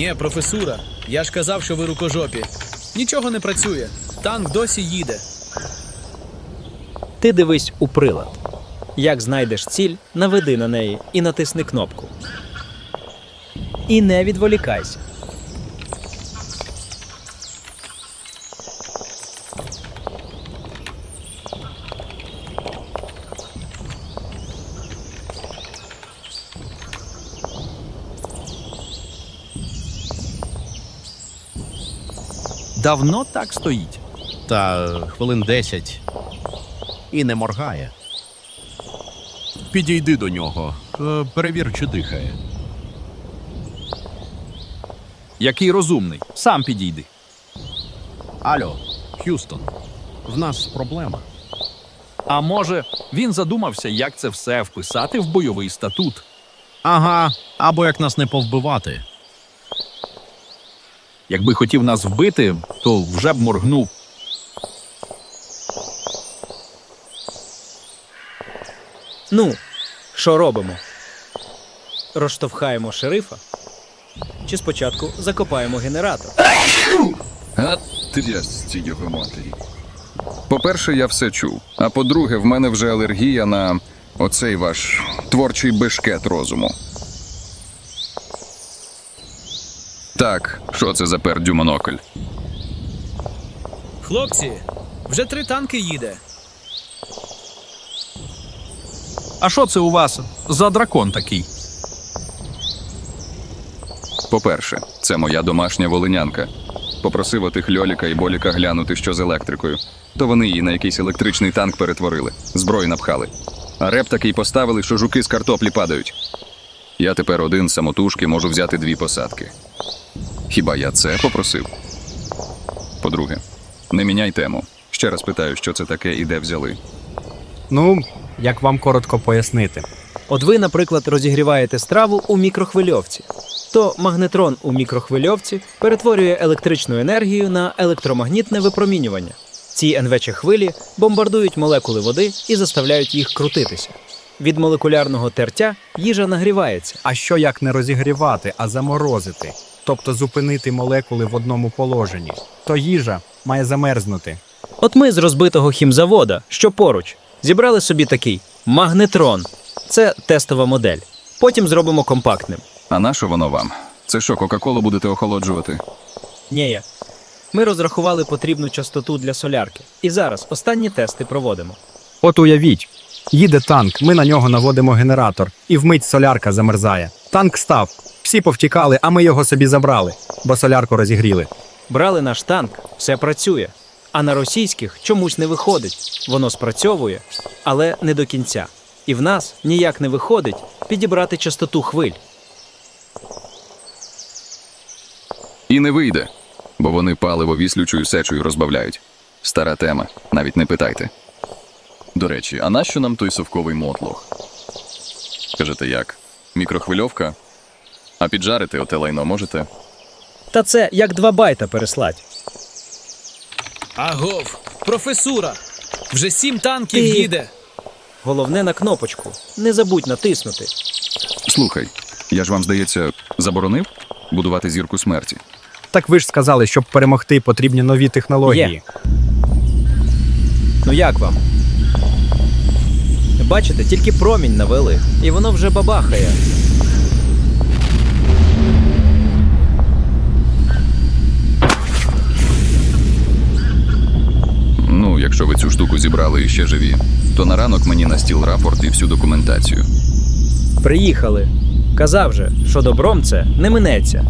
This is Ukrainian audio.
Ні, професура. Я ж казав, що ви рукожопі. Нічого не працює. Танк досі їде. Ти дивись у прилад. Як знайдеш ціль, наведи на неї і натисни кнопку. І не відволікайся. Давно так стоїть. Та хвилин десять. І не моргає. Підійди до нього, е, перевір, чи дихає. Який розумний, сам підійди. Алло, Х'юстон, в нас проблема. А може, він задумався, як це все вписати в бойовий статут. Ага, або як нас не повбивати. Якби хотів нас вбити, то вже б моргнув. Ну, що робимо? Розштовхаємо шерифа? Чи спочатку закопаємо генератор? А трясці його матері. По-перше, я все чув. А по-друге, в мене вже алергія на оцей ваш творчий бешкет розуму. Так, що це за пердю монокль? Хлопці, вже три танки їде. А що це у вас за дракон такий? По-перше, це моя домашня волинянка. Попросив отих льоліка і боліка глянути, що з електрикою. То вони її на якийсь електричний танк перетворили, зброю напхали. А реп такий поставили, що жуки з картоплі падають. Я тепер один самотужки можу взяти дві посадки. Хіба я це попросив? По-друге, не міняй тему. Ще раз питаю, що це таке і де взяли. Ну, як вам коротко пояснити? От ви, наприклад, розігріваєте страву у мікрохвильовці. То магнетрон у мікрохвильовці перетворює електричну енергію на електромагнітне випромінювання. Ці НВЧ хвилі бомбардують молекули води і заставляють їх крутитися. Від молекулярного тертя їжа нагрівається. А що як не розігрівати, а заморозити? Тобто зупинити молекули в одному положенні, то їжа має замерзнути. От ми з розбитого хімзавода, що поруч, зібрали собі такий магнетрон. Це тестова модель. Потім зробимо компактним. А на що воно вам? Це що, Кока-Колу будете охолоджувати? Ні. Ми розрахували потрібну частоту для солярки. І зараз останні тести проводимо. От уявіть, їде танк, ми на нього наводимо генератор, і вмить солярка замерзає. Танк став, всі повтікали, а ми його собі забрали, бо солярку розігріли. Брали наш танк, все працює. А на російських чомусь не виходить. Воно спрацьовує, але не до кінця. І в нас ніяк не виходить підібрати частоту хвиль. І не вийде, бо вони паливо віслючою сечою розбавляють. Стара тема, навіть не питайте. До речі, а нащо нам той совковий мотлох? Кажете, як? Мікрохвильовка? А піджарити оте лайно можете? Та це як два байта переслать. Агов, професура! Вже сім танків Ти- їде. Головне на кнопочку. Не забудь натиснути. Слухай, я ж вам, здається, заборонив будувати зірку смерті. Так ви ж сказали, щоб перемогти, потрібні нові технології. Є. Ну як вам? Бачите, тільки промінь навели, і воно вже бабахає. Ну, якщо ви цю штуку зібрали і ще живі, то на ранок мені на стіл рапорт і всю документацію. Приїхали. Казав же, що добром це не минеться.